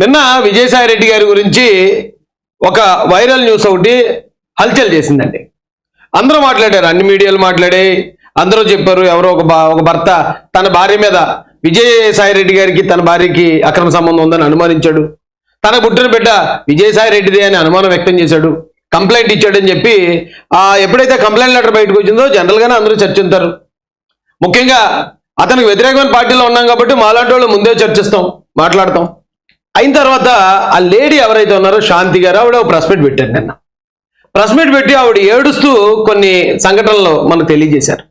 నిన్న విజయసాయి రెడ్డి గారి గురించి ఒక వైరల్ న్యూస్ ఒకటి హల్చల్ చేసిందండి. అందరూ మాట్లాడారు అన్ని మీడియాలు మాట్లాడే అందరూ చెప్పారు ఎవరో ఒక బా- ఒక భర్త తన భార్య మీద విజయసాయి రెడ్డి గారికి తన భార్యకి అక్రమ సంబంధం ఉందని అనుమానించాడు. తన పుట్టిన బిడ్డ విజయసాయి రెడ్డిదే అని అనుమానం వ్యక్తం చేశాడు. కంప్లైంట్ ఇచ్చాడని చెప్పి ఆ ఎప్పుడైతే కంప్లైంట్ లెటర్ బయటకు వచ్చిందో జనరల్గానే అందరూ చర్చించారు. ముఖ్యంగా అతనికి వ్యతిరేకమైన పార్టీలో ఉన్నాం కాబట్టి మాలాంటి వాళ్ళు ముందే చర్చిస్తాం మాట్లాడతాం. అయిన తర్వాత ఆ లేడీ ఎవరైతే ఉన్నారో శాంతి గారు ఆవిడ ప్రెస్ మీట్ పెట్టారు నిన్న. ప్రెస్ మీట్ పెట్టి ఆవిడ ఏడుస్తూ కొన్ని సంఘటనలు మనకు తెలియజేశారు.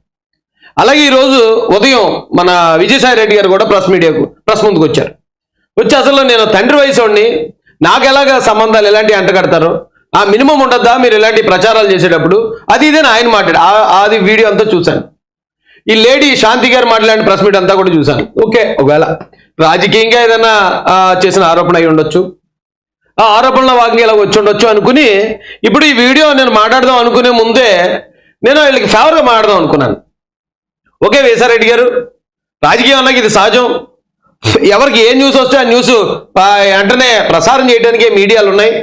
అలాగే ఈరోజు ఉదయం మన విజయసాయి రెడ్డి గారు కూడా ప్రెస్ మీడియాకు ప్రెస్ ముందుకు వచ్చారు. వచ్చి అసలు నేను తండ్రి వయసుని నాకు ఎలాగ సంబంధాలు ఎలాంటి అంటగడతారు ఆ మినిమం ఉండద్దా? మీరు ఇలాంటి ప్రచారాలు చేసేటప్పుడు? అది ఇదే ఆయన మాట్లాడు అది వీడియో అంతా చూశాను. ఈ లేడీ శాంతి గారు మాట్లాడిన ప్రెస్ మీట్ అంతా కూడా చూశాను. ఓకే ఒకవేళ. రాజకీయంగా ఏదైనా చేసిన ఆరోపణ అయి ఉండొచ్చు. ఆ ఆరోపణల భాగంగా ఇలా వచ్చి ఉండొచ్చు అనుకుని ఇప్పుడు ఈ వీడియో నేను మాట్లాడదాం అనుకునే ముందే నేను వీళ్ళకి ఫేవర్గా మాట్లాడదాం అనుకున్నాను. ఓకే వేసారెడ్డి గారు రాజకీయం అన్నాక ఇది సహజం. ఎవరికి ఏ న్యూస్ వస్తే ఆ న్యూస్ వెంటనే ప్రసారం చేయడానికి మీడియాలు ఉన్నాయి.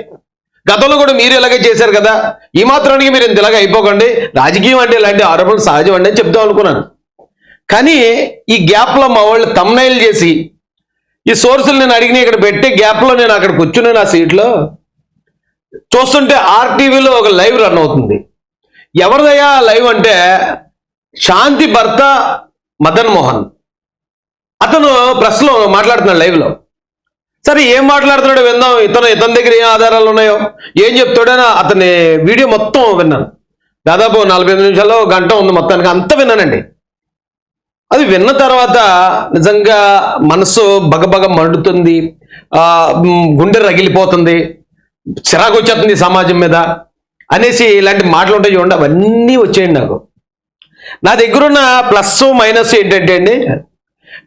గతంలో కూడా మీరు ఇలాగే చేశారు కదా. ఈ మాత్రానికి మీరు ఇంత ఇలాగ అయిపోకండి. రాజకీయం అంటే ఇలాంటి ఆరోపణలు సహజం అండి అని చెప్దాం అనుకున్నాను. కానీ ఈ గ్యాప్లో మా వాళ్ళు తమ్నైల్ చేసి ఈ సోర్సులు నేను అడిగిన ఇక్కడ పెట్టే గ్యాప్లో నేను అక్కడ కూర్చుని నా సీట్లో. చూస్తుంటే ఆర్టీవీలో ఒక లైవ్ రన్ అవుతుంది. ఎవరిదయ్యా లైవ్ అంటే శాంతి భర్త మదన్ మోహన్. అతను ప్రెస్లో మాట్లాడుతున్నాడు లైవ్లో. సరే ఏం మాట్లాడుతున్నాడో విందాం. ఇతను ఇతని దగ్గర ఏం ఆధారాలు ఉన్నాయో ఏం చెప్తాడో అతని వీడియో మొత్తం విన్నాను. దాదాపు నలభై నిమిషాల్లో గంట ఉంది మొత్తానికి. అంతా విన్నానండి. అది విన్న తర్వాత నిజంగా మనసు బగబగ మండుతుంది. ఆ, గుండె రగిలిపోతుంది. చిరాకు వచ్చేస్తుంది సమాజం మీద అనేసి ఇలాంటి మాటలు ఉంటాయి చూడండి అవన్నీ వచ్చేయండి నాకు. నా దగ్గర ఉన్న ప్లస్ మైనస్ ఏంటంటే అండి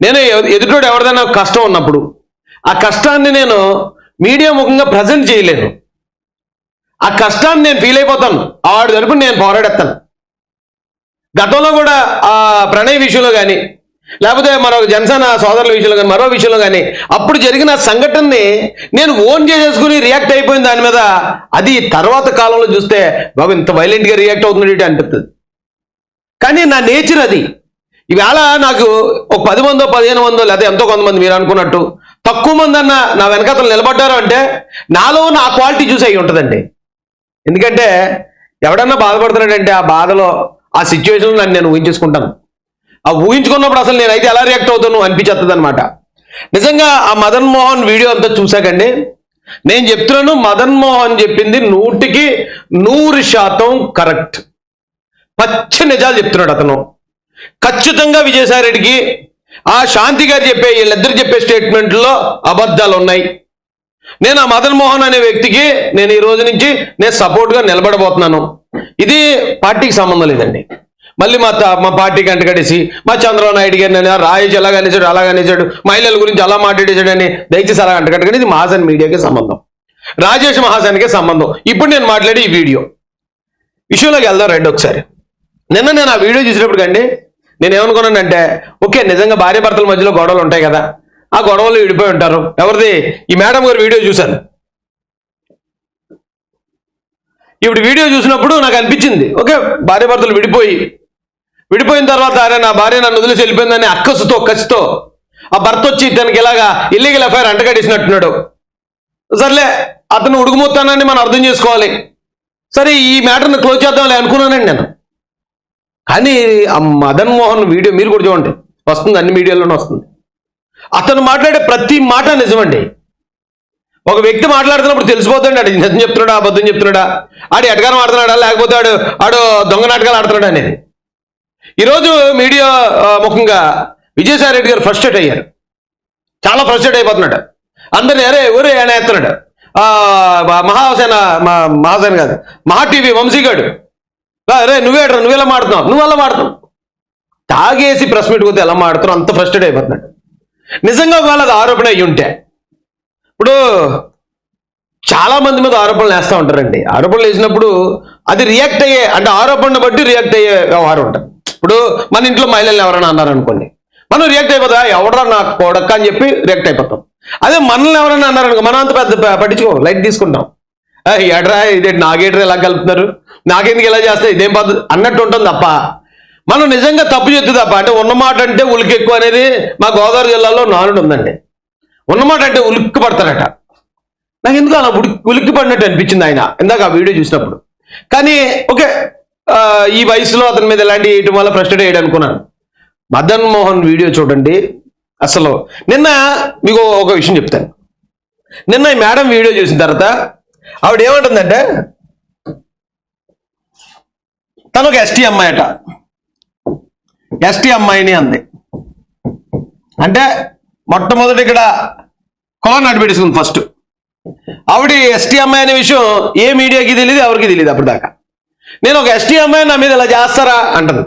నేను ఎదుటోడు ఎవరిదైనా కష్టం ఉన్నప్పుడు ఆ కష్టాన్ని నేను మీడియా ముఖంగా ప్రజెంట్ చేయలేను ఆ కష్టాన్ని నేను ఫీల్ అయిపోతాను. ఆవిడ తరపున నేను పోరాడేస్తాను. గతంలో కూడా ఆ ప్రణయ్ విషయంలో కానీ లేకపోతే మరొక జనసేన సోదరుల విషయంలో కానీ మరో విషయంలో కానీ అప్పుడు జరిగిన సంఘటనని నేను ఓన్ చేసేసుకుని రియాక్ట్ అయిపోయిన దాని మీద అది తర్వాత కాలంలో చూస్తే బాబు ఇంత వైలెంట్గా రియాక్ట్ అవుతున్నట్టు అనిపిస్తుంది కానీ నా నేచర్ అది. ఈవేళ నాకు ఒక పది మందో పదిహేను మందో లేదా ఎంతో కొంతమంది మీరు అనుకున్నట్టు తక్కువ మంది అన్న నా వెనకతలు నిలబడ్డారు అంటే నాలో ఉన్న ఆ క్వాలిటీ చూసి అయి ఉంటుందండి. ఎందుకంటే ఎవడన్నా బాధపడుతున్నాడంటే ఆ బాధలో ఆ సిచ్యువేషన్లో నన్ను నేను ఊహించేసుకుంటాను. ఆ ఊహించుకున్నప్పుడు అసలు నేనైతే ఎలా రియాక్ట్ అవుతాను అనిపించేస్తుంది అనమాట నిజంగా ఆ మదన్ మోహన్ వీడియో అంతా చూశాకండి. నేను చెప్తున్నాను మదన్ మోహన్ చెప్పింది నూటికి నూరు శాతం కరెక్ట్ పచ్చి నిజాలు చెప్తున్నాడు అతను. ఖచ్చితంగా విజయసాయిరెడ్డికి ఆ శాంతి గారు చెప్పే వీళ్ళిద్దరు చెప్పే స్టేట్మెంట్లో అబద్ధాలు ఉన్నాయి. నేను ఆ మదన్ మోహన్ అనే వ్యక్తికి నేను ఈ రోజు నుంచి నేను సపోర్ట్గా నిలబడబోతున్నాను. ఇది పార్టీకి సంబంధం లేదండి. మళ్ళీ మా మా పార్టీకి అంటగడేసి మా చంద్రబాబు నాయుడు గారిని అని, ఎలా ఎలాగ అనేసాడు అలాగ అనేసాడు మహిళల గురించి అలా మాట్లాడేసాడని దయచేసి అలా అంటగట్టగానే ఇది మహాజన్ మీడియాకి సంబంధం. రాజేష్ మహాజన్కి సంబంధం. ఇప్పుడు నేను మాట్లాడే ఈ వీడియో. విషయంలోకి వెళ్దాం రండి ఒకసారి. నిన్న నేను ఆ వీడియో చూసినప్పుడు కండి నేను ఏమనుకున్నానంటే ఓకే నిజంగా భార్య భర్తల మధ్యలో గొడవలు ఉంటాయి కదా. ఆ గొడవలు విడిపోయి ఉంటారు. ఎవరిది? ఈ మేడం గారి వీడియో చూశాను ఇప్పుడు వీడియో చూసినప్పుడు నాకు అనిపించింది. ఓకే భార్య భర్తలు విడిపోయి విడిపోయిన తర్వాత అరే నా భార్య నన్ను వదిలేసి వెళ్ళిపోయిందని అక్కసుతో కసితో ఆ భర్త వచ్చి తనకి ఇలాగా ఇల్లీగల్ ఎఫ్ఐఆర్ అంటగడేసినట్టున్నాడు సర్లే అతను ఉడుకుమోతానని మనం అర్థం చేసుకోవాలి. సరే ఈ మ్యాటర్ని క్లోజ్ చేద్దాంలే అనుకున్నానండి నేను. కానీ ఆ మదన్ మోహన్ వీడియో మీరు కూడా చూడండి. వస్తుంది అన్ని మీడియాలోనే వస్తుంది. అతను మాట్లాడే ప్రతి మాట నిజమండి. ఒక వ్యక్తి మాట్లాడుతున్నప్పుడు తెలిసిపోతాడు ఆడు నిజం చెప్తున్నాడా అబద్ధం చెప్తున్నాడా? ఆడు ఎటకారం ఆడుతున్నాడా లేకపోతే ఆడు ఆడు దొంగ నాటకాలు ఆడుతున్నాడా అనేది. ఈరోజు మీడియా ముఖంగా విజయసాయి రెడ్డి గారు ఫ్రస్ట్రేట్ అయ్యారు. చాలా ఫ్రస్ట్రేట్ అయిపోతున్నాడు. అందరిని అరే ఊరే ఆయన ఎత్తున్నాడు. మహాసేన మా మహాసేన కాదు మహా టీవీ వంశీగాడు. అరే నువ్వే అడ్రా నువ్వు ఎలా మాడుతున్నావు? నువ్వు ఎలా మాడుతున్నావు? తాగేసి ప్రెస్ మీట్ పోతే ఎలా మాడుతున్నావు? అంత ఫ్రస్ట్రేట్ అయిపోతున్నాడు. నిజంగా ఒకవేళ అది ఆరోపణ అయ్యి ఉంటే ఇప్పుడు చాలా మంది మీద ఆరోపణలు వేస్తూ ఉంటారండి. ఆరోపణలు వేసినప్పుడు అది రియాక్ట్ అయ్యే అంటే ఆరోపణను బట్టి రియాక్ట్ అయ్యే వ్యవహారం ఉంటుంది. ఇప్పుడు మన ఇంట్లో మహిళలు ఎవరైనా అన్నారు అనుకోండి మనం రియాక్ట్ అయిపోతా ఎవడరా నా కొడక్క అని చెప్పి రియాక్ట్ అయిపోతాం. అదే మనల్ని ఎవరైనా అన్నారనుకో మనం అంత పెద్ద పట్టించుకో లైట్ తీసుకుంటాం. ఎడరా ఎడ్రా ఇదే నాగేట్రా ఇలా కలుపుతున్నారు? నాకెందుకు ఇలా చేస్తే? ఇదేం పద్ధతి అన్నట్టు ఉంటుంది తప్ప మనం నిజంగా తప్పు చెప్తుంది తప్ప అంటే ఉన్నమాట అంటే ఉలికెక్కువ అనేది మా గోదావరి జిల్లాలో నానుడు ఉందండి. ఉన్నమాట అంటే ఉలిక్కి పడతారట నాకు ఎందుకు అలా ఉలిక్కి ఉలిక్కి పడినట్టు అనిపించింది ఆయన. ఇందాక ఆ వీడియో చూసినప్పుడు. కానీ ఓకే ఈ వయసులో అతని మీద ఇలాంటి వేయటం వల్ల ఫ్రస్ట్రేట్ అయ్యాడు అనుకున్నాను. మదన్ మోహన్ వీడియో చూడండి. అసలు నిన్న మీకు ఒక విషయం చెప్తాను. నిన్న ఈ మేడం వీడియో చూసిన తర్వాత ఆవిడ ఏమంటుందంటే తను ఒక ఎస్టీ అమ్మాయి అట ఎస్టీ అమ్మాయిని అంది. అంటే మొట్టమొదటి ఇక్కడ కోన్ నడిపెట్టుకుంది ఫస్ట్ ఆవిడ ఎస్టీ అమ్మాయి అనే విషయం ఏ మీడియాకి తెలియదు ఎవరికి తెలియదు అప్పుడు దాకా నేను ఒక ఎస్టీ అమ్మాయి నా మీద ఇలా చేస్తారా అంటుంది.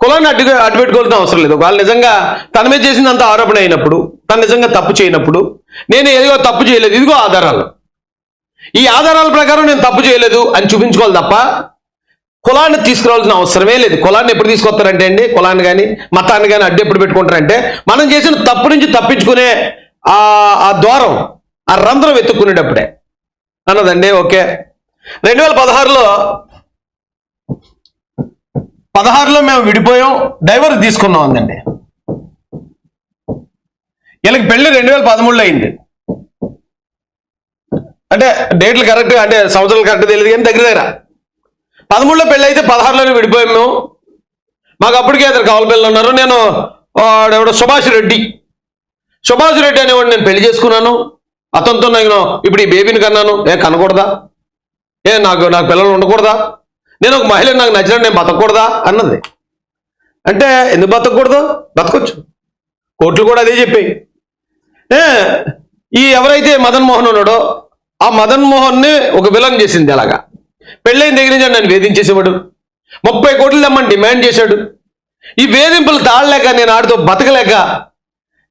కులాన్ని అడ్డు అడ్డుపెట్టుకోవాల్సిన అవసరం లేదు. ఒకవేళ నిజంగా తన మీద చేసినంత ఆరోపణ అయినప్పుడు తను నిజంగా తప్పు చేయనప్పుడు నేను ఏదిగో తప్పు చేయలేదు ఇదిగో ఆధారాలు. ఈ ఆధారాల ప్రకారం నేను తప్పు చేయలేదు అని చూపించుకోవాలి తప్ప కులాన్ని తీసుకురావాల్సిన అవసరమే లేదు. కులాన్ని ఎప్పుడు తీసుకొస్తారంటే అండి? కులాన్ని కానీ మతాన్ని కానీ అడ్డు ఎప్పుడు పెట్టుకుంటారంటే మనం చేసిన తప్పు నుంచి తప్పించుకునే ఆ ద్వారం ఆ రంధ్రం వెతుక్కునేటప్పుడే. అన్నదండి ఓకే. రెండు వేల పదహారులో పదహారులో మేము విడిపోయాం డైవర్ తీసుకున్నాం అందండి. వీళ్ళకి పెళ్ళి రెండు వేల పదమూడులో అయింది. అంటే డేట్లు కరెక్ట్ అంటే సంవత్సరాలు కరెక్ట్ తెలియదు కానీ దగ్గర దగ్గర. పదమూడులో పెళ్ళి అయితే పదహారులోనే విడిపోయాము మాకు అప్పటికే ఇద్దరు కావాలి పిల్లలు ఉన్నారు. నేను వాడెవడో సుభాష్ రెడ్డి. సుభాష్ రెడ్డి అనేవాడు నేను పెళ్ళి చేసుకున్నాను. అతనితో నేను ఇప్పుడు ఈ బేబీని కన్నాను. ఏ కనకూడదా? ఏ నాకు నాకు పిల్లలు ఉండకూడదా? నేను ఒక మహిళ నాకు నచ్చినట్టు నేను బతకూడదా అన్నది. అంటే ఎందుకు బతకూడదు బతకొచ్చు. కోర్టులు కూడా అదే చెప్పాయి. ఏ, ఈ ఎవరైతే మదన్ మోహన్ ఉన్నాడో ఆ మదన్ మోహన్ని ఒక విలన్ చేసింది అలాగా. పెళ్ళైన దగ్గర నుంచి నన్ను వేధించేసేవాడు. ముప్పై కోట్లు తెమ్మని డిమాండ్ చేశాడు. ఈ వేధింపులు తాళలేక నేను ఆడితో బతకలేక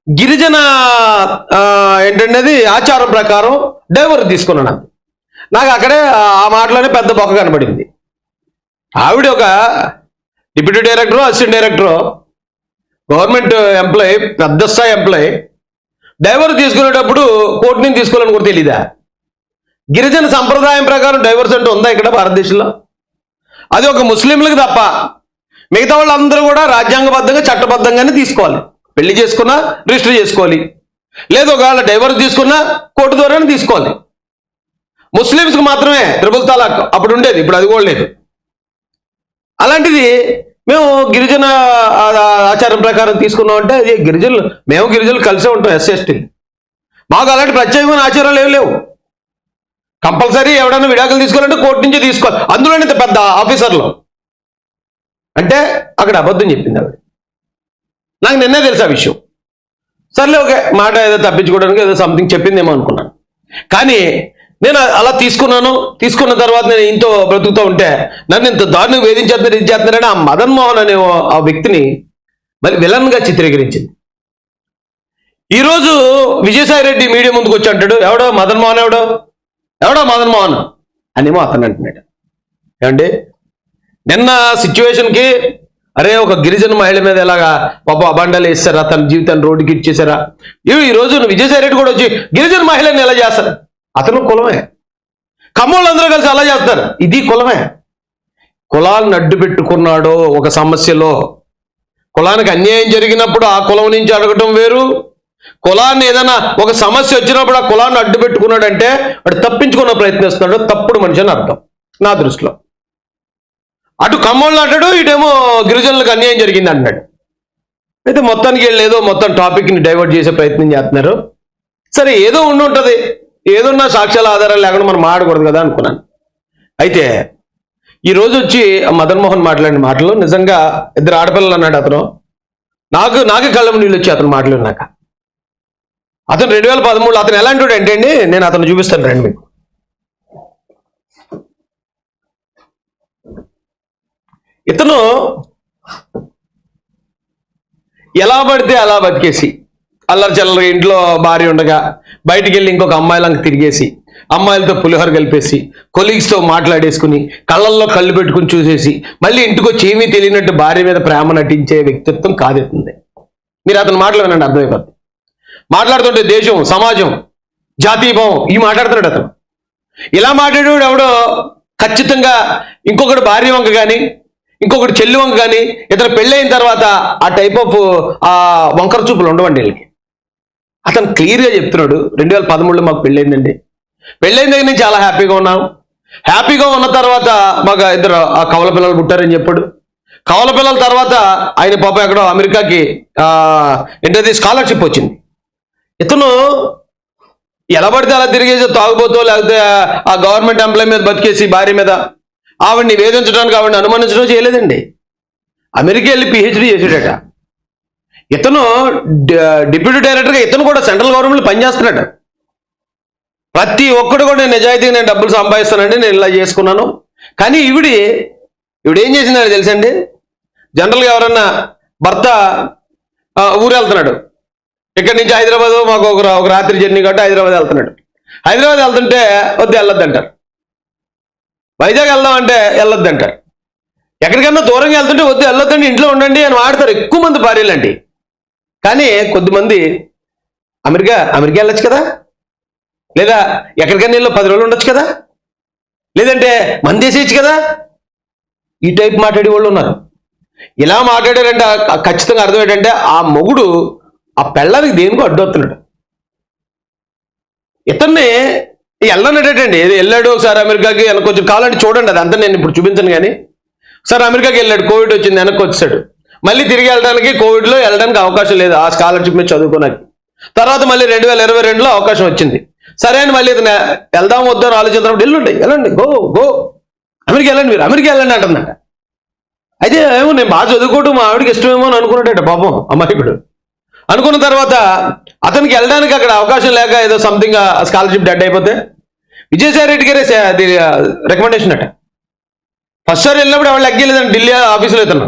గిరిజన ఆ, ఏంటంటే ఆచారం ప్రకారం డైవర్ తీసుకున్నాను నాకు అక్కడే ఆ మాటలోనే పెద్ద బొక్క కనబడింది. ఆవిడ ఒక deputy director assistant director government employee పెద్ద స్థాయి ఎంప్లాయీ డైవర్ తీసుకునేటప్పుడు కోర్టు నుంచి తీసుకోవాలని కూడా తెలీదా? గిరిజన సంప్రదాయం ప్రకారం డైవర్స్ అంటూ ఉందా ఇక్కడ భారతదేశంలో? అది ఒక ముస్లింలకు తప్ప మిగతా వాళ్ళందరూ కూడా రాజ్యాంగబద్ధంగా చట్టబద్ధంగానే తీసుకోవాలి. పెళ్ళి చేసుకున్నా రిజిస్టర్ చేసుకోవాలి. లేదు ఒకవేళ డైవర్స్ తీసుకున్నా కోర్టు ద్వారానే తీసుకోవాలి. ముస్లిమ్స్కి మాత్రమే త్రిపుల్ తలాక్ అప్పుడు ఉండేది ఇప్పుడు అది కూడా లేదు. అలాంటిది మేము గిరిజన ఆచారం ప్రకారం తీసుకున్నాం అంటే అది గిరిజనులు మేము గిరిజనులు కలిసే ఉంటాం ఎస్సీ ఎస్టీ. మాకు అలాంటి ప్రత్యేకమైన ఆచారాలు ఏమి లేవు. కంపల్సరీ ఎవడైనా విడాకులు తీసుకోవాలంటే కోర్టు నుంచి తీసుకోవాలి అందులోనే పెద్ద ఆఫీసర్లు. అంటే అక్కడ అబద్ధం చెప్పింది ఆవిడ. నాకు నిన్నే తెలుసు ఆ విషయం. సర్లే ఓకే మాట ఏదో తప్పించుకోవడానికి ఏదో సంథింగ్ చెప్పిందేమో అనుకున్నాను కానీ నేను అలా తీసుకున్నాను. తీసుకున్న తర్వాత నేను ఇంతో బ్రతుకుతూ ఉంటే నన్ను ఇంత దారుణంగా వేధించేస్తున్నారు ఇది చేస్తున్నారని ఆ మదన్ మోహన్ అనే ఆ వ్యక్తిని మరి విలన్గా చిత్రీకరించింది. ఈరోజు విజయసాయి రెడ్డి మీడియా ముందుకు వచ్చి అంటాడు ఎవడో? మదన్ మోహన్ ఎవడో? ఎవడో మదన్ మోహన్? అనేమో అతను అంటున్నాడు. ఏమండి? నిన్న సిచ్యువేషన్కి అరే ఒక గిరిజన మహిళ మీద ఎలాగా పాప అబండలు వేస్తారా? తన జీవితాన్ని రోడ్డుకి ఇచ్చేసారా ఇవి ఈ రోజు విజయసాయి రెడ్డి కూడా వచ్చి గిరిజన మహిళని ఎలా చేస్తారు? అతను కులమే. కమ్మోళ్ళందరూ కలిసి అలా చేస్తారు ఇది కులమే. కులాలను అడ్డు పెట్టుకున్నాడో ఒక సమస్యలో. కులానికి అన్యాయం జరిగినప్పుడు ఆ కులం నుంచి అడగటం వేరు కులాన్ని ఏదైనా ఒక సమస్య వచ్చినప్పుడు ఆ కులాన్ని అడ్డు పెట్టుకున్నాడంటే వాడు తప్పించుకున్న ప్రయత్నిస్తున్నాడు. తప్పుడు మనిషి అని అర్థం. నా దృష్టిలో. అటు కమ్మోళ్ళు అంటాడు ఇటేమో గిరిజనులకు అన్యాయం జరిగింది అన్నాడు. అయితే మొత్తానికి వెళ్ళేదో మొత్తం టాపిక్ని డైవర్ట్ చేసే ప్రయత్నం చేస్తున్నారు. సరే ఏదో ఉండి ఉంటుంది. ఏదన్నా సాక్ష్యాల ఆధారాలు లేకుండా మనం మాడకూడదు కదా అనుకున్నాను. అయితే ఈ రోజు వచ్చి ఆ మాట్లాడిన మాటలు నిజంగా ఇద్దరు ఆడపిల్లలు అన్నాడు అతను. నాకు నాకే కళ్ళం నీళ్ళు వచ్చి అతను మాట్లాడినాక. అతను రెండు వేల పదమూడు అతను ఎలాంటి అంటే అండి నేను అతను చూపిస్తాను రండి మీకు. ఇతను ఎలా పడితే అలా బతికేసి అల్లరి చల్లరి ఇంట్లో భార్య ఉండగా బయటికి వెళ్ళి ఇంకొక అమ్మాయిలంక తిరిగేసి అమ్మాయిలతో పులిహోర కలిపేసి కొలీగ్స్తో మాట్లాడేసుకుని కళ్ళల్లో కళ్ళు పెట్టుకుని చూసేసి మళ్ళీ ఇంటికి వచ్చి ఏమీ తెలియనట్టు భార్య మీద ప్రేమ నటించే వ్యక్తిత్వం కాదెత్తుంది. మీరు అతని మాటలు వినండి అర్థమైపోతుంది మాట్లాడుతుంటే దేశం సమాజం జాతీయభావం ఇవి మాట్లాడుతున్నాడు అతను. ఇలా మాట్లాడేవాడు ఎవడో ఖచ్చితంగా ఇంకొకటి భార్య వంక కానీ ఇంకొకటి చెల్లి వంక కానీ ఇతను పెళ్ళైన తర్వాత ఆ టైప్ ఆఫ్ ఆ వంకర చూపులు ఉండవండి వీళ్ళకి. అతను క్లియర్గా చెప్తున్నాడు రెండు వేల పదమూడులో మాకు పెళ్ళైందండి. పెళ్ళైన దగ్గర నుంచి చాలా హ్యాపీగా ఉన్నాం. హ్యాపీగా ఉన్న తర్వాత మాకు ఇద్దరు ఆ కవల పిల్లలు పుట్టారని చెప్పాడు. కవల పిల్లల తర్వాత ఆయన పాప ఎక్కడో అమెరికాకి ఏంటది స్కాలర్షిప్ వచ్చింది. ఇతను ఎలా పడితే అలా తిరిగేసి తాగుబోతో లేకపోతే ఆ గవర్నమెంట్ ఎంప్లాయ్ మీద బతికేసి భార్య మీద ఆవిడ్ని వేధించడానికి ఆవిడని అనుమానించడం చేయలేదండి. అమెరికా వెళ్ళి పిహెచ్డి చేసాడట ఇతను డిప్యూటీ డైరెక్టర్గా ఇతను కూడా సెంట్రల్ గవర్నమెంట్ పనిచేస్తున్నాడు. ప్రతి ఒక్కడు కూడా నేను నిజాయితీగా నేను డబ్బులు సంపాదిస్తానండి నేను ఇలా చేసుకున్నాను. కానీ ఈవిడి ఈవిడ ఏం చేసిందని తెలుసండి? జనరల్గా ఎవరన్నా భర్త ఊరు వెళ్తున్నాడు ఇక్కడి నుంచి హైదరాబాద్ మాకు ఒక ఒక రాత్రి జర్నీ కాబట్టి హైదరాబాద్ వెళ్తున్నాడు. హైదరాబాద్ వెళ్తుంటే వద్దు వెళ్ళొద్దు అంటారు వైజాగ్ వెళ్దాం అంటే వెళ్ళొద్దు అంటారు ఎక్కడికన్నా దూరంగా వెళ్తుంటే వద్దు వెళ్ళొద్దండి ఇంట్లో ఉండండి అని వాడతారు ఎక్కువ మంది భార్యలండి కానీ కొద్దిమంది అమెరికా అమెరికా వెళ్ళొచ్చు కదా? లేదా ఎక్కడికైనా వెళ్ళి పది రోజులు ఉండొచ్చు కదా? లేదంటే మంది వేసేయచ్చు కదా? ఈ టైప్ మాట్లాడే వాళ్ళు ఉన్నారు. ఇలా మాట్లాడారంటే ఖచ్చితంగా అర్థం ఏంటంటే ఆ మొగుడు ఆ పెళ్ళానికి దేనికో అడ్డొస్తున్నాడు ఇతన్ని వెళ్ళనటండి ఏది వెళ్ళాడు ఒకసారి అమెరికాకి వెనక్కి కొంచెం కావాలంటే చూడండి అది అంతా నేను ఇప్పుడు చూపించను కానీ. సార్ అమెరికాకి వెళ్ళాడు కోవిడ్ వచ్చింది వెనక్కి వచ్చాడు. మళ్ళీ తిరిగి వెళ్ళడానికి కోవిడ్లో వెళ్ళడానికి అవకాశం లేదు ఆ స్కాలర్షిప్ మీద చదువుకోడానికి తర్వాత మళ్ళీ రెండు వేల ఇరవై రెండులో అవకాశం వచ్చింది. సరే అని మళ్ళీ ఇతను వెళ్దాం వద్దని ఆలోచించినప్పుడు వెళ్ళండి వెళ్ళండి గో గో. అమెరికా వెళ్ళండి మీరు అమెరికా వెళ్ళండి అంటుందంట అయితే ఏమో నేను బాగా చదువుకోవటం మా ఆవిడకి ఇష్టమేమో అని అనుకున్నాడట పాపం అమ్మాయికుడు అనుకున్న తర్వాత అతనికి వెళ్ళడానికి అక్కడ అవకాశం లేక ఏదో సంథింగ్ స్కాలర్షిప్ డెడ్ అయిపోతే విజయసాయి రెడ్డి గారే అది రికమెండేషన్ అట. ఫస్ట్ సారి వెళ్ళినప్పుడు ఎవరు లెగ్గలేదండి ఢిల్లీ ఆఫీసులో ఇతను.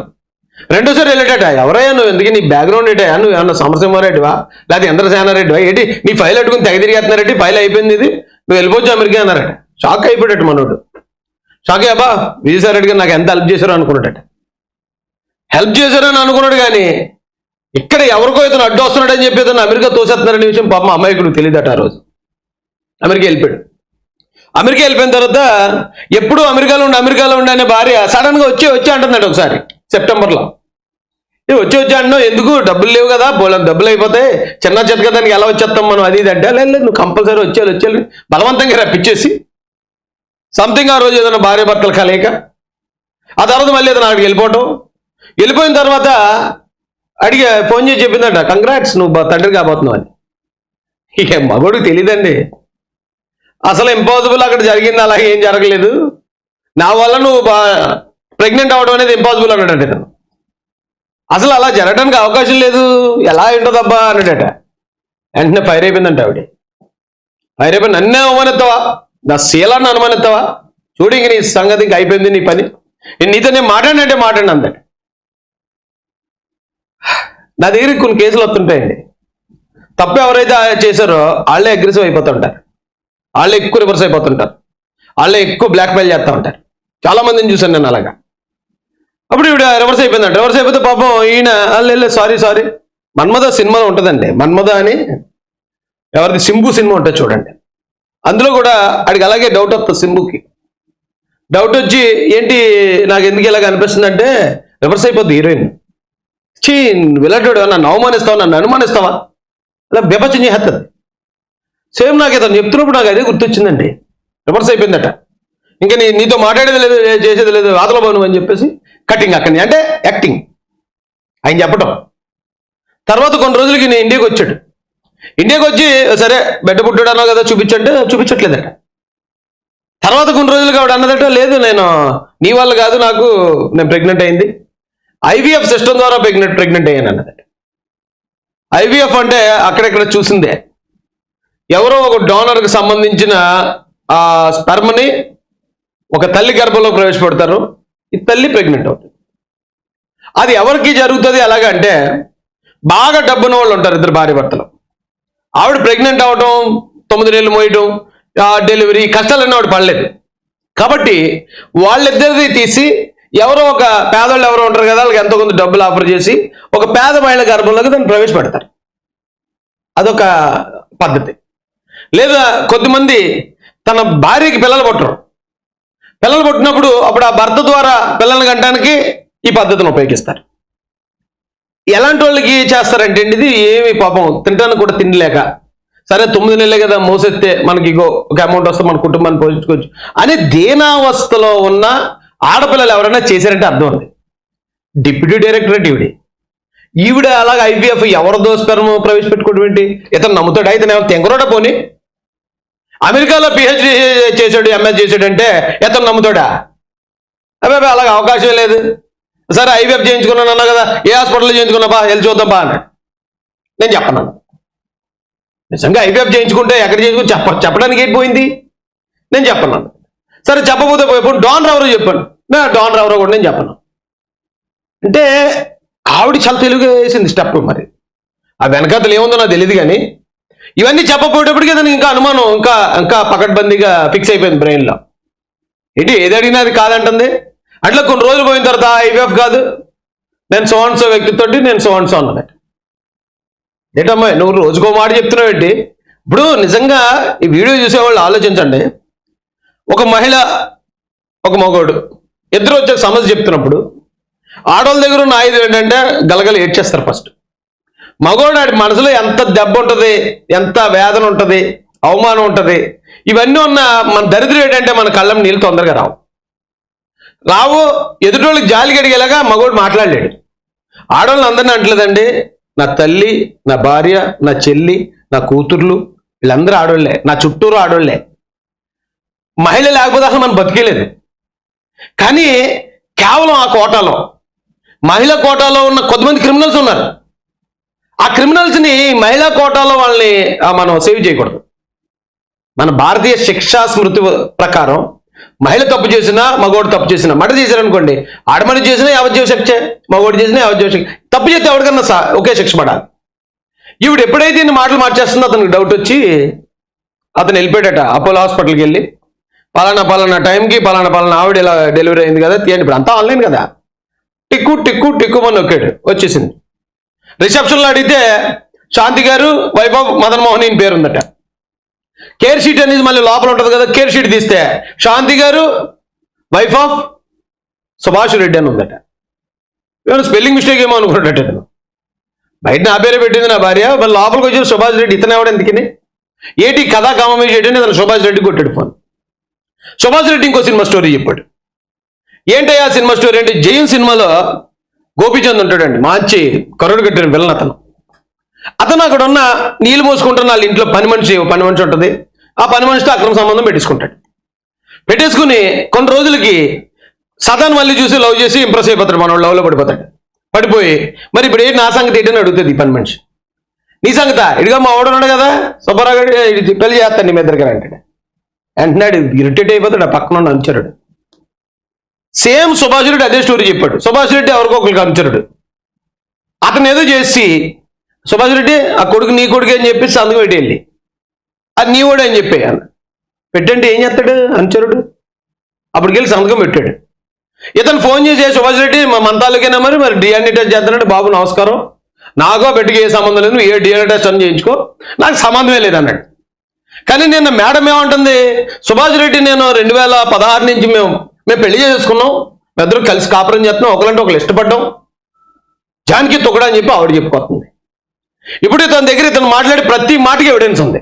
రెండోసారి వెళ్ళేటట. ఎవరయ్యా నువ్వు? ఎందుకు నీ బ్యాక్గ్రౌండ్ ఏంటయ్యా నువ్వు ఏమన్నా సమరసింహారెడ్డివా? లేకపోతే ఇంద్రసేనారెడ్డివా? ఏంటి? నీ ఫైల్ అట్టుకుని తెగ తిరిగేస్తున్నారెడ్డి ఫైల్ అయిపోయింది ఇది. నువ్వు వెళ్ళిపోవచ్చు అమెరికా అన్నారట. షాక్ అయిపోయాడు మనోడు. షాక్ అయ్యాబా విజయసాయి రెడ్డి గారు నాకు ఎంత హెల్ప్ చేశారో అనుకున్నాడట హెల్ప్ చేశారని అనుకున్నాడు కానీ ఇక్కడ ఎవరికో ఇతను అడ్డు వస్తున్నాడని చెప్పి ఇతను అమెరికా తోసేస్తున్నారనే విషయం పాప అమ్మాయికుడు తెలియదట ఆ రోజు. అమెరికా వెళ్ళిపోయాడు. అమెరికా వెళ్ళిపోయిన తర్వాత ఎప్పుడు అమెరికాలో ఉండి అమెరికాలో ఉండి అనే భార్య సడన్గా వచ్చి వచ్చి అంటున్నాడు ఒకసారి సెప్టెంబర్లో. ఏ వచ్చి వచ్చి అంటున్నావు ఎందుకు? డబ్బులు లేవు కదా పోలేదు డబ్బులు అయిపోతే చిన్న చెత్త దానికి ఎలా వచ్చేస్తాం మనం అది ఇది అంటే లేదు లేదు, నువ్వు కంపల్సరీ వచ్చేయాలి వచ్చేయాలి. బలవంతంగా రప్పించేసి సంథింగ్ ఆ రోజు ఏదైనా భార్య భర్తలు కలయిక. ఆ తర్వాత మళ్ళీ ఏదైనా అక్కడికి వెళ్ళిపోవటం. వెళ్ళిపోయిన తర్వాత అడిగా ఫోన్ చేసి చెప్పిందంట కంగ్రాట్స్ నువ్వు తండ్రి కాబోతున్నావు అని. ఇక మగోడికి తెలియదండి అసలు ఇంపాసిబుల్ అక్కడ జరిగింది అలాగే ఏం జరగలేదు. నా వల్ల నువ్వు ప్రెగ్నెంట్ అవడం అనేది ఇంపాసిబుల్ అన్నాడట తను అసలు అలా జరగడానికి అవకాశం లేదు. ఎలా ఉంటుందబ్బా అన్నాడట. వెంటనే ఫైర్ అయిపోయిందంట ఆవిడ. ఫైర్ అయిపోయి నన్నే అవమానిస్తావా? నా శీలాన్ని అనుమానిస్తావా? చూడు ఇంక నీ సంగతి ఇంక అయిపోయింది నీ పని. నేను నీతో నేను మాట్లాడినట్టే మాట్లాడిన అందట నా దగ్గర కొన్ని కేసులు వస్తుంటాయండి. తప్పు ఎవరైతే చేశారో వాళ్ళే అగ్రెసివ్ అయిపోతుంటారు. వాళ్ళే ఎక్కువ రివర్స్ అయిపోతుంటారు. వాళ్ళే ఎక్కువ బ్లాక్మెయిల్ చేస్తూ ఉంటారు చాలా మందిని చూశాను నేను అలాగా. అప్పుడు ఇవిడ రివర్స్ అయిపోయిందంట. రివర్స్ అయిపోతే పాపం ఈయన లేదు సారీ సారీ మన్మద సినిమా ఉంటుందండి. మన్మద అని ఎవరిది? సింబు సినిమా ఉంటుంది చూడండి. అందులో కూడా ఆడికి అలాగే డౌట్ వస్తుంది సింబుకి. డౌట్ వచ్చి ఏంటి నాకు ఎందుకు ఇలాగ అనిపిస్తుంది అంటే రివర్స్ అయిపోద్ది హీరోయిన్ చీ విలటాడు నన్ను అవమానిస్తావా నన్ను అనుమానిస్తావా? అలా బెపచం చేస్తుంది సేమ్ నాకు ఇతను చెప్తున్నప్పుడు నాకు అదే గుర్తొచ్చిందండి. రివర్స్ అయిపోయిందట. ఇంకా నీ నీతో మాట్లాడేది లేదు చేసేది లేదు ఆతల పోను అని చెప్పేసి కటింగ్ అక్కడి అంటే యాక్టింగ్ ఆయన చెప్పటం. తర్వాత కొన్ని రోజులకి నేను ఇండియాకి వచ్చాడు. ఇండియాకి వచ్చి సరే బిడ్డ పుట్టాడు కదా చూపించంటే చూపించట్లేదట. తర్వాత కొన్ని రోజులకి ఆవిడ అన్నదట లేదు నేను నీ వల్ల కాదు నాకు నేను ప్రెగ్నెంట్ అయింది. ఐవీఎఫ్ సిస్టమ్ ద్వారా ప్రెగ్నెంట్ ప్రెగ్నెంట్ అయ్యాను అన్నది. ఐవీఎఫ్ అంటే అక్కడెక్కడ చూసిందే. ఎవరో ఒక డోనర్కి సంబంధించిన ఆ స్పెర్మ్ని ఒక తల్లి గర్భంలో ప్రవేశపెడతారు. ఈ తల్లి ప్రెగ్నెంట్ అవుతుంది. అది ఎవరికి జరుగుతుంది ఎలాగంటే బాగా డబ్బున్న వాళ్ళు ఉంటారు ఇద్దరు భార్య భర్తలు. ఆవిడ ప్రెగ్నెంట్ అవడం తొమ్మిది నెలలు మోయటం డెలివరీ కష్టాలన్నీ ఆవిడ పడలేదు. కాబట్టి వాళ్ళిద్దరిది తీసి ఎవరో ఒక పేదోళ్ళు ఎవరో ఉంటారు కదా వాళ్ళకి ఎంతో కొంత డబ్బులు ఆఫర్ చేసి ఒక పేద మహిళ గర్భంలోకి దాన్ని ప్రవేశపెడతారు. అదొక పద్ధతి. లేదా కొద్దిమంది తన భార్యకి పిల్లలు పుట్టరు. పిల్లలు పుట్టినప్పుడు అప్పుడు ఆ భర్త ద్వారా పిల్లల్ని కంటానికి ఈ పద్ధతిని ఉపయోగిస్తారు. ఎలాంటి వాళ్ళకి చేస్తారంటే ఇది ఏమి పాపం తినడానికి కూడా తినలేక సరే తొమ్మిది నెలలే కదా మోసెత్తే మనకి ఇగో ఒక అమౌంట్ వస్తే మన కుటుంబాన్ని పోషించుకోవచ్చు. అని దీనావస్థలో ఉన్న ఆడపిల్లలు ఎవరైనా చేశారంటే అర్థం ఉంది డిప్యూటీ డైరెక్టరేట్ ఈవిడ. ఈవిడ అలాగ ఐవీఎఫ్ ఎవరిదో స్పెర్మ్ ప్రవేశపెట్టుకోవడం ఏంటి? ఇతను నమ్ముతాడు? అయితే నేను తెంగరోడ పోని? అమెరికాలో పిహెచ్డి చేశాడు ఎంఎస్ చేశాడంటే ఇతను నమ్ముతాడా? అబ్బాయి అలాగ అవకాశం లేదు. సరే ఐవీఎఫ్ చేయించుకున్నాను అన్నా కదా ఏ హాస్పిటల్లో చేయించుకున్నాపా వెళ్ళి చూద్దాంపా అన్నాడు. నేను చెప్పను. నిజంగా ఐవీఎఫ్ చేయించుకుంటే ఎక్కడ చేయించుకుని చెప్ప చెప్పడానికి ఏంటి పోయింది? నేను చెప్పన్నాను సరే చెప్పబోతే పోయి డాన్ రావరో చెప్పాను నేను డాన్ రావరో కూడా నేను చెప్పను. అంటే ఆవిడ చాలా తెలుగు వేసింది స్టెప్ మరి. ఆ వెనకాతలు ఏముందో నాకు తెలియదు కానీ ఇవన్నీ చెప్పబోయేటప్పటికి దానికి ఇంకా అనుమానం ఇంకా ఇంకా పకడ్బందీగా ఫిక్స్ అయిపోయింది బ్రెయిన్లో ఏంటి ఏది అడిగినా అది కాదంటుంది. అట్లా కొన్ని రోజులు పోయిన తర్వాత ఐవీఎఫ్ కాదు. నేను సోన్సో వ్యక్తితోటి నేను సోన్సో అన్నదట ఏంటమ్మా నువ్వు రోజుకో మాట చెప్తున్నావు ఏంటి ఇప్పుడు నిజంగా ఈ వీడియో చూసేవాళ్ళు ఆలోచించండి. ఒక మహిళ ఒక మగోడు. ఇద్దరు వచ్చే సమస్య చెప్తున్నప్పుడు ఆడవాళ్ళ దగ్గర ఉన్న ఆయుధం ఏంటంటే గలగల ఏడ్చేస్తారు ఫస్ట్. మగోడు ఆడి మనసులో ఎంత దెబ్బ ఉంటుంది ఎంత వేదన ఉంటుంది అవమానం ఉంటుంది ఇవన్నీ ఉన్న మన దరిద్రం ఏంటంటే మన కళ్ళం నీళ్ళు తొందరగా రావు. రావు ఎదుటోళ్ళకి జాలి గడిగేలాగా మగోడు మాట్లాడలేడు. ఆడవాళ్ళని అందరినీ అంటలేదండి నా తల్లి నా భార్య నా చెల్లి నా కూతుర్లు వీళ్ళందరూ ఆడోళ్ళే నా చుట్టూరు ఆడోళ్ళే. మహిళ లేకపోతే అసలు మనం బతికేలేదు కానీ కేవలం ఆ కోటాలో మహిళా కోటాలో ఉన్న కొంతమంది క్రిమినల్స్ ఉన్నారు. ఆ క్రిమినల్స్ని మహిళా కోటాలో వాళ్ళని మనం సేవ్ చేయకూడదు. మన భారతీయ శిక్షా స్మృతి ప్రకారం మహిళ తప్పు చేసినా మగోడు తప్పు చేసినా మట చేశారనుకోండి ఆడమని చేసినా యావజ్జీవ శిక్ష మగోడు చేసినా యావజ్జీవ శిక్ష. తప్పు చేస్తే ఎవరికన్నా సా- ఒకే శిక్ష పడాలి. ఈవిడ ఎప్పుడైతే ఇన్ని మాటలు మార్చేస్తుందో అతనికి డౌట్ వచ్చి అతను వెళ్ళిపోయాడట అపోలో హాస్పిటల్కి వెళ్ళి పలానా పలానా టైంకి పలానా పలానా ఆవిడ ఇలా డెలివరీ అయింది కదా తీయండి ఇప్పుడు. అంతా ఆన్లైన్ కదా. టిక్కు టిక్కు టిక్కు అని నొక్కాడు. వచ్చేసింది. రిసెప్షన్లో అడిగితే శాంతి గారు వైభవ్ మదన్ మోహన్ ఈయన పేరు ఉందట కేర్ షీట్ అనేది మళ్ళీ లోపల ఉంటుంది కదా కేర్ షీట్ తీస్తే శాంతి గారు వైఫ్ ఆఫ్ సుభాష్ రెడ్డి అని ఉందట. ఏమైనా స్పెల్లింగ్ మిస్టేక్ ఏమో అనుకున్నట్టు బయట నా పేరే పెట్టింది నా భార్య మళ్ళీ లోపలికి వచ్చి సుభాష్ రెడ్డి ఇతను ఎవడు ఎందుకని? ఏటి కథా కామమే చేయడం ఇతను సుభాష్ రెడ్డి కొట్టాడు ఫోన్. సుభాష్ రెడ్డి ఇంకో సినిమా స్టోరీ చెప్పాడు. ఏంటయ్యా సినిమా స్టోరీ అంటే జైన్ సినిమాలో గోపీచంద్ ఉంటాడండి మంచి కరుడు కట్టిన విలన్ అతను. అతను అక్కడ ఉన్న నీళ్ళు మోసుకుంటున్న వాళ్ళ ఇంట్లో పని మనిషి పని మనిషి ఉంటుంది. ఆ పని మనిషితో అక్రమ సంబంధం పెట్టేసుకుంటాడు. పెట్టేసుకుని కొన్ని రోజులకి సదాన్ మళ్ళీ చూసి లవ్ చేసి ఇంప్రెస్ అయిపోతాడు మనోడు లవ్లో పడిపోతాడు. పడిపోయి మరి ఇప్పుడు ఏంటి నా సంగతి ఏంటని అడుగుతుంది ఈ పని మనిషి. నీ సంగత? ఇడిగా మా ఓడన్నాడు కదా సుబ్బారావు గారు ఇది పెళ్ళి చేస్తాను నీ మీద దగ్గర అంటాడు. అంటున్నాడు ఇరిటేట్ అయిపోతాడు ఆ పక్కన ఉన్న అనుచరుడు సేమ్ సుభాష్ రెడ్డి అదే స్టోరీ చెప్పాడు. సుభాష్ రెడ్డి ఎవరికో ఒకరికి అనుచరుడు అతను ఏదో చేసి సుభాష్ రెడ్డి ఆ కొడుకు నీ కొడుకు అని చెప్పి సంతకం పెట్టి వెళ్ళి అది నీ వాడు అని చెప్పేయాలి పెట్టండి ఏం చేస్తాడు? అనుచరుడు అప్పటికి వెళ్ళి సంతకం పెట్టాడు. ఇతను ఫోన్ చేసి సుభాష్ రెడ్డి మా మంతాలకేనా మరి? మరి డిఎన్ఏ టెస్ట్ చేస్తున్నాడు బాబు నమస్కారం. నాకో బిడ్డకి ఏ సంబంధం లేదు ఏ డిఎన్ఏ టెస్ట్ అని చేయించుకో. నాకు సంబంధమే లేదు అన్నాడు కానీ నిన్న మేడం ఏమంటుంది? సుభాష్ రెడ్డి నేను రెండు వేల పదహారు నుంచి మేము మేము పెళ్ళి చేసుకున్నాం. ఇద్దరు కలిసి కాపురం చేస్తున్నాం. ఒకరంటే ఒకరు ఇష్టపడ్డాం. జానికి తొక్కడా అని చెప్పి ఆవిడ చెప్పుకోతుంది ఇప్పుడు ఇతని దగ్గర ఇతను మాట్లాడే ప్రతి మాటకి ఎవిడెన్స్ ఉంది.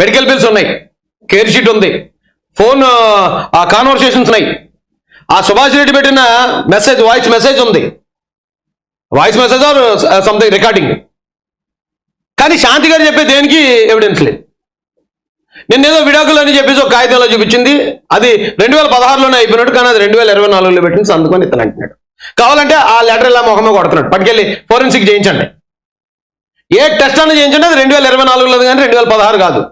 మెడికల్ బిల్స్ ఉన్నాయి. కేర్ షీట్ ఉంది. ఫోన్ ఆ కాన్వర్సేషన్స్ ఉన్నాయి. ఆ సుభాష్ రెడ్డి పెట్టిన మెసేజ్ వాయిస్ మెసేజ్ ఉంది. Voice message or something recording కానీ శాంతి గారు చెప్పే దేనికి ఎవిడెన్స్ లేదు. నిన్నేదో విడాకులు అని చెప్పేసి ఒక కాగితంలో చూపించింది. అది రెండు వేల పదహారులోనే అయిపోయినట్టు కానీ అది రెండు వేల ఇరవై నాలుగులో పెట్టింది అందుకని ఇతను అంటున్నాడు. కావాలంటే ఆ లెటర్ ఇలా మొహమే కొడుతున్నాడు? పట్టుకెళ్ళి ఫోరెన్సిక్ చేయించండి. ఏ టెస్ట్ అన్న చేయించండి అది రెండు వేల ఇరవై నాలుగులో కానీ రెండు వేల పదహారు కాదు.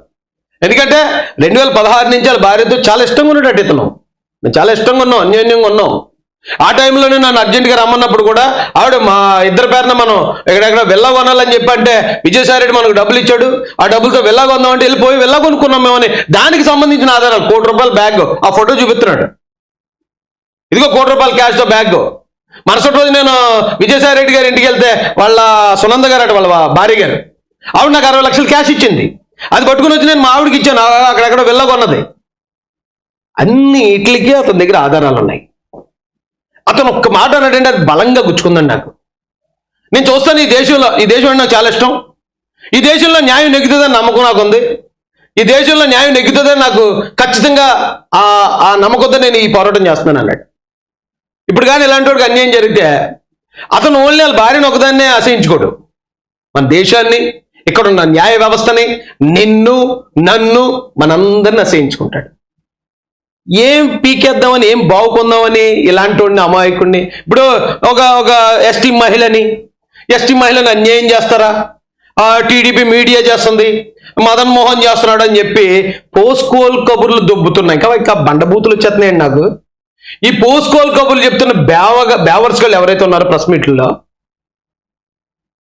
ఎందుకంటే రెండు వేల పదహారు నుంచి వాళ్ళ భార్యతో చాలా ఇష్టంగా ఉన్నాడు ఇతను మేము చాలా ఇష్టంగా ఉన్నాం అన్యోన్యంగా ఉన్నాం. ఆ టైంలోనే నన్ను అర్జెంట్గా రమ్మన్నప్పుడు కూడా ఆవిడ మా ఇద్దరి పేరున మనం ఎక్కడెక్కడ వెళ్ళా కొనాలని చెప్పి అంటే విజయసాయి రెడ్డి మనకు డబ్బులు ఇచ్చాడు. ఆ డబ్బులతో వెళ్ళా కొందామంటే వెళ్ళిపోయి వెళ్ళా కొనుక్కున్నాం మేమని. దానికి సంబంధించిన ఆధారాలు. కోటి రూపాయల బ్యాగ్. ఆ ఫోటో చూపిస్తున్నాడు. ఇదిగో కోటి రూపాయల క్యాష్తో బ్యాగ్. మరుసటి రోజు నేను విజయసాయి రెడ్డి గారి ఇంటికి వెళ్తే వాళ్ళ సునంద గారు అట వాళ్ళ భార్య గారు. ఆవిడ నాకు అరవై లక్షలు క్యాష్ ఇచ్చింది. అది పట్టుకుని వచ్చి నేను మా ఆవిడకి ఇచ్చాను. అక్కడెక్కడ వెళ్ళగొన్నది. అన్ని ఇట్లకి అతని దగ్గర ఆధారాలు ఉన్నాయి. అతను ఒక్క మాట అన్నాడంటే అది బలంగా గుచ్చుకుందండి నాకు. నేను చూస్తాను ఈ దేశంలో ఈ దేశం అంటే నాకు చాలా ఇష్టం. ఈ దేశంలో న్యాయం నెగ్గుతుందని నమ్మకం నాకు ఉంది ఈ దేశంలో న్యాయం నెగ్గుతుందని నాకు ఖచ్చితంగా ఆ ఆ నమ్మకంతో నేను ఈ పోరాటం చేస్తున్నాను అన్నాడు. ఇప్పుడు కానీ ఇలాంటి వాడికి అన్యాయం జరిగితే అతను ఓన్లీ వాళ్ళ భార్యను ఒకదాన్నే ఆశయించుకోడు. మన దేశాన్ని ఇక్కడ ఉన్న న్యాయ వ్యవస్థని నిన్ను నన్ను మనందరిని ఆశయించుకుంటాడు. ఏం పీకేద్దామని ఏం బాగుకుందామని ఇలాంటి వాడిని అమాయకుడిని ఇప్పుడు ఒక ఒక ఎస్టీ మహిళని ఎస్టీ మహిళని అన్యాయం చేస్తారా? ఆ టీడీపీ మీడియా చేస్తుంది మదన్ మోహన్ చేస్తున్నాడు అని చెప్పి పోస్కోల్ కబుర్లు దొబ్బుతున్నాయి. ఇంకా ఇంకా బండబూతులు వచ్చేస్తున్నాయండి నాకు. ఈ పోస్కోల్ కబుర్లు చెప్తున్న బేవగా బేవర్స్ వాళ్ళు ఎవరైతే ఉన్నారో ప్రెస్ మీట్లో